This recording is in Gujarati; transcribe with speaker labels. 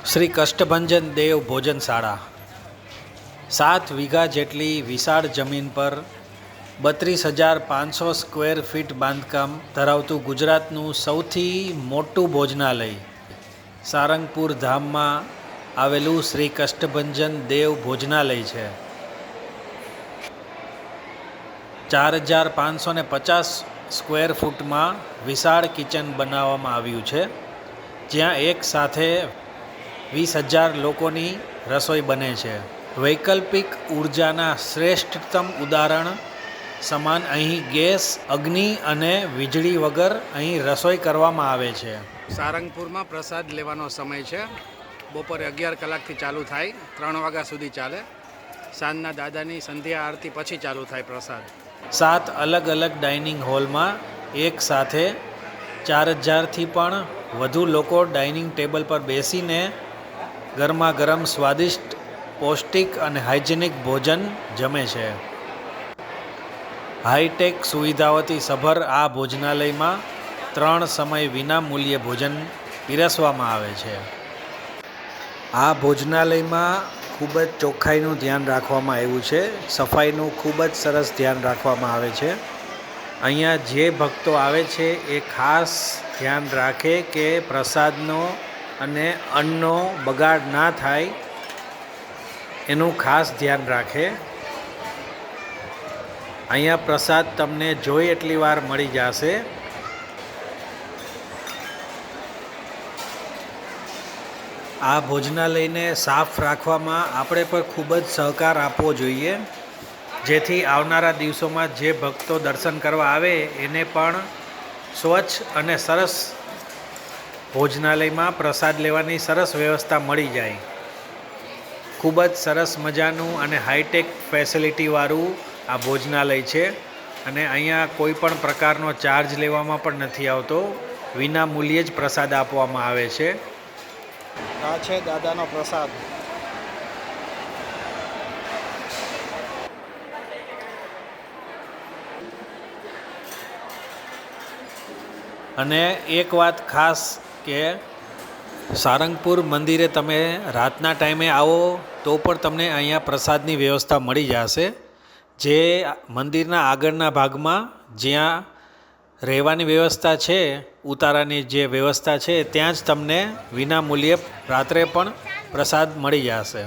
Speaker 1: શ્રી કષ્ટભંજન દેવ ભોજનશાળા. સાત વીઘા જેટલી વિશાળ જમીન પર બત્રીસ હજાર પાંચસો સ્ક્વેર ફીટ બાંધકામ ધરાવતું ગુજરાતનું સૌથી મોટું ભોજનાલય, સારંગપુર ધામમાં આવેલું શ્રી કષ્ટભંજન દેવ ભોજનાલય છે. ચાર હજાર પાંચસો ને પચાસ સ્ક્વેર ફૂટમાં વિશાળ કિચન બનાવવામાં આવ્યું છે, જ્યાં એક સાથે વીસ હજાર લોકોની રસોઈ બને છે. વૈકલ્પિક ઉર્જાના શ્રેષ્ઠતમ ઉદાહરણ સમાન અહીં ગેસ અગ્નિ અને વીજળી વગર અહીં રસોઈ કરવામાં આવે છે.
Speaker 2: સારંગપુરમાં પ્રસાદ લેવાનો સમય છે. બપોરે અગિયાર કલાકથી ચાલુ થાય ત્રણ વાગ્યા સુધી ચાલે. સાંજના દાદાની સંધ્યા આરતી પછી ચાલુ થાય પ્રસાદ.
Speaker 1: સાત અલગ અલગ ડાઇનિંગ હોલમાં એક સાથે ચાર હજારથી પણ વધુ લોકો ડાઇનિંગ ટેબલ પર બેસીને ગરમા ગરમ સ્વાદિષ્ટ, પૌષ્ટિક અને હાઇજેનિક ભોજન જમે છે. હાઈટેક સુવિધાઓથી સભર આ ભોજનાલયમાં ત્રણ સમય વિના મૂલ્યે ભોજન પીરસવામાં આવે છે. આ ભોજનાલયમાં ખૂબ જ ચોખ્ખાઈનું ધ્યાન રાખવામાં આવ્યું છે. સફાઈનું ખૂબ જ સરસ ધ્યાન રાખવામાં આવે છે. અહીંયા જે ભક્તો આવે છે એ ખાસ ધ્યાન રાખે કે પ્રસાદનો અને અન્નનો બગાડ ના થાય એનું ખાસ ધ્યાન રાખે. અહીંયા પ્રસાદ તમને જોઈ એટલી વાર મળી જશે. આ ભોજનાલયને સાફ રાખવામાં આપણે પણ ખૂબ જ સહકાર આપવો જોઈએ. જેથી આવનારા દિવસોમાં જે ભક્તો દર્શન કરવા આવે એને પણ સ્વચ્છ અને સરસ ભોજનાલયમાં પ્રસાદ લેવાની સરસ વ્યવસ્થા મળી જાય. ખૂબ જ સરસ મજાનું અને હાઈટેક ફેસિલિટીવાળું આ ભોજનાલય છે અને અહીંયા કોઈ પણ પ્રકારનો ચાર્જ લેવામાં પણ નથી આવતો. વિના મૂલ્યે જ પ્રસાદ આપવામાં આવે છે.
Speaker 2: આ છે દાદાનો પ્રસાદ.
Speaker 1: અને એક વાત ખાસ કે સારંગપુર મંદિરે તમે રાતના ટાઈમે આવો તો પણ તમને અહીંયા પ્રસાદની વ્યવસ્થા મળી જશે. જે મંદિરના આગળના ભાગમાં જ્યાં રહેવાની વ્યવસ્થા છે, ઉતારાની જે વ્યવસ્થા છે, ત્યાં જ તમને વિના મૂલ્યે રાત્રે પણ પ્રસાદ મળી જશે.